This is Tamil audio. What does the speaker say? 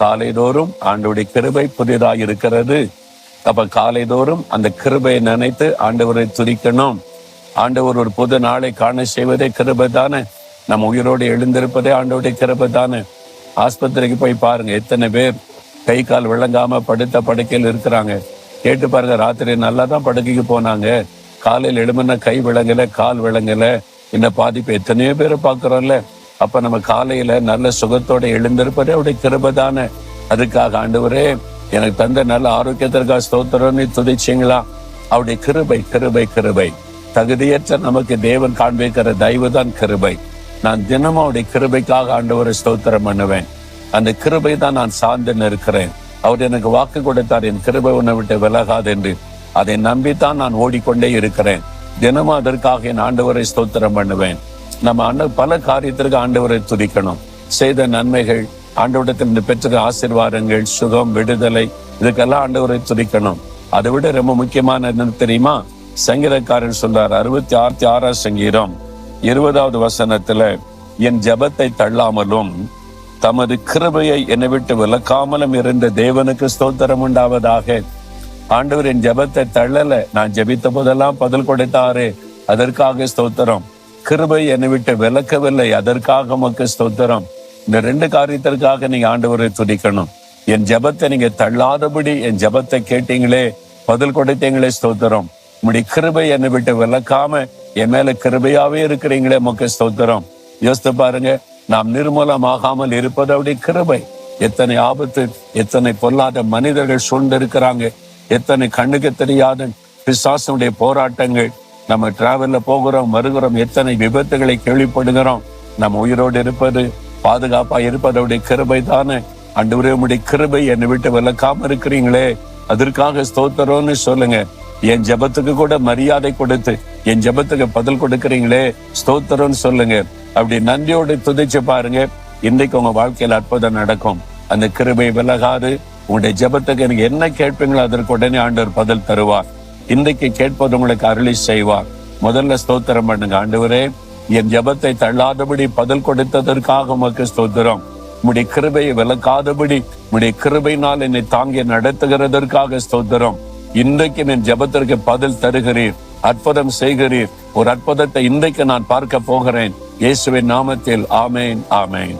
காலைதோறும் ஆண்டவருடைய கிருபை புதிதாக இருக்கிறது. அப்ப காலைதோறும் அந்த கிருபையை நினைத்து ஆண்டவரை துதிக்கணும். ஆண்டவர் ஒரு புது நாளை காண செய்வதே கிருபை தானே. நம்ம உயிரோடு எழுந்திருப்பதே ஆண்டவருடைய கிருபை தானே. ஆஸ்பத்திரிக்கு போய் பாருங்க எத்தனை பேர் கை கால் விளங்காம படுத்த படுக்கையில் இருக்கிறாங்க. கேட்டு பாருங்க ராத்திரி நல்லா தான் படுக்கைக்கு போனாங்க. காலையில் எழுமன கை விளங்கல கால் விளங்கல. இந்த பாதிப்பு எத்தனையோ பேரை பார்க்குறோம்ல. அப்ப நம்ம காலையில நல்ல சுகத்தோட எழுந்திருப்பது அவருடைய கிருபை தானே. அதுக்காக ஆண்டவரே எனக்கு தந்த நல்ல ஆரோக்கியத்திற்காக ஸ்தோத்திரம்னு துதிச்சிங்களா? அவருடைய கிருபை கிருபை கிருபை. தகுதியற்ற நமக்கு தேவன் காண்பிக்கிற தயவு தான் கிருபை. நான் தினமும் அவருடைய கிருபைக்காக ஆண்டவரை ஸ்தோத்திரம் பண்ணுவேன். அந்த கிருபை தான் நான் சார்ந்து நிற்கிறேன். அவர் எனக்கு வாக்கு கொடுத்தார் என் கிருபை உன்னை விட்டு விலகாது என்று. அதை நம்பித்தான் நான் ஓடிக்கொண்டே இருக்கிறேன். தினமும் அதற்காக என் ஆண்டவரை ஸ்தோத்திரம் பண்ணுவேன். நம்ம ஆண்ட பல காரியத்திற்கு ஆண்டவரை துதிக்கணும். செய்த நன்மைகள் ஆண்டவரிடத்தில் பெற்ற ஆசிர்வாதங்கள் சுகம் விடுதலை இதுக்கெல்லாம் ஆண்டவரை துதிக்கணும். அதை விட ரொம்ப முக்கியமான என்ன தெரியுமா? சங்கீதக்காரன் சொல்றார் அறுபத்தி ஆறு ஆறாம் சங்கீதம் இருபதாவது வசனத்துல என் ஜெபத்தை தள்ளாமலும் தமது கிருபையை என்னை விட்டு விளக்காமலும் இருந்த தேவனுக்கு ஸ்தோத்திரம் உண்டாவதாக. ஆண்டவர் என் ஜெபத்தை தள்ளல. நான் ஜெபித்த போதெல்லாம் பதில் கொடுத்தாரு அதற்காக ஸ்தோத்திரம். கிருபை என்னை விட்டு விளக்கவில்லை அதற்காக உமக்கு ஸ்தோத்திரம். இந்த ரெண்டு காரியத்திற்காக நீங்க ஆண்டவரை துதிக்கணும். என் ஜெபத்தை நீங்க தள்ளாதபடி என் ஜெபத்தை கேட்டீங்களே பதில் கொடுத்தீங்களே ஸ்தோத்திரம். உங்களுடைய கிருபை என்னை விட்டு விளக்காம என் மேல கிருபையாவே இருக்கிறீங்களே உமக்கு ஸ்தோத்திரம். யோசித்து பாருங்க நாம் நிர்மூலமாகாமல் இருப்பது அவருடைய கிருபை. எத்தனை ஆபத்து எத்தனை பொல்லாத மனிதர்கள் சூழ்ந்திருக்கிறாங்க. எத்தனை கண்ணுக்கு தெரியாத பிசாசனுடைய போராட்டங்கள். நம்ம டிராவல்ல போகிறோம் வருகிறோம் எத்தனை விபத்துகளை கேள்விப்படுகிறோம். நம்ம உயிரோடு இருப்பது பாதுகாப்பா இருப்பதோடைய கிருபை தானே. அண்டு உடைய கிருபை என்னை விட்டு விளக்காம இருக்கிறீங்களே. அதற்காக ஸ்தோத்திரம்னு சொல்லுங்க. என் ஜெபத்துக்கு கூட மரியாதை கொடுத்து என் ஜெபத்துக்கு பதில் கொடுக்கறீங்களே ஸ்தோத்திரம்னு சொல்லுங்க. அப்படி நன்றியோடு துதிச்சு பாருங்க. இன்றைக்கு உங்க வாழ்க்கையில அற்புதம் நடக்கும். அந்த கிருபை விலகாது. உங்களுடைய ஜெபத்துக்கு எனக்கு என்ன கேட்பீங்களோ அதற்கு உடனே ஆண்டவர் பதில் தருவார். இன்றைக்கு கேட்பது உங்களுக்கு அருளி செய்வார். முதல்ல ஸ்தோத்திரம் பண்ணுங்க. ஆண்டவரே என் ஜெபத்தை தள்ளாதபடி பதில் கொடுத்ததற்காக உமக்கு ஸ்தோத்திரம். உடைய கிருபையை விளக்காதபடி உடைய கிருபையினால் என்னை தாங்கி நடத்துகிறதற்காக ஸ்தோத்திரம். இன்றைக்கு என் ஜெபத்திற்கு பதில் தருகிறீர் அற்புதம் செய்கிறீர். ஒரு அற்புதத்தை இன்றைக்கு நான் பார்க்க போகிறேன். இயேசுவின் நாமத்தில் ஆமேன் ஆமேன்.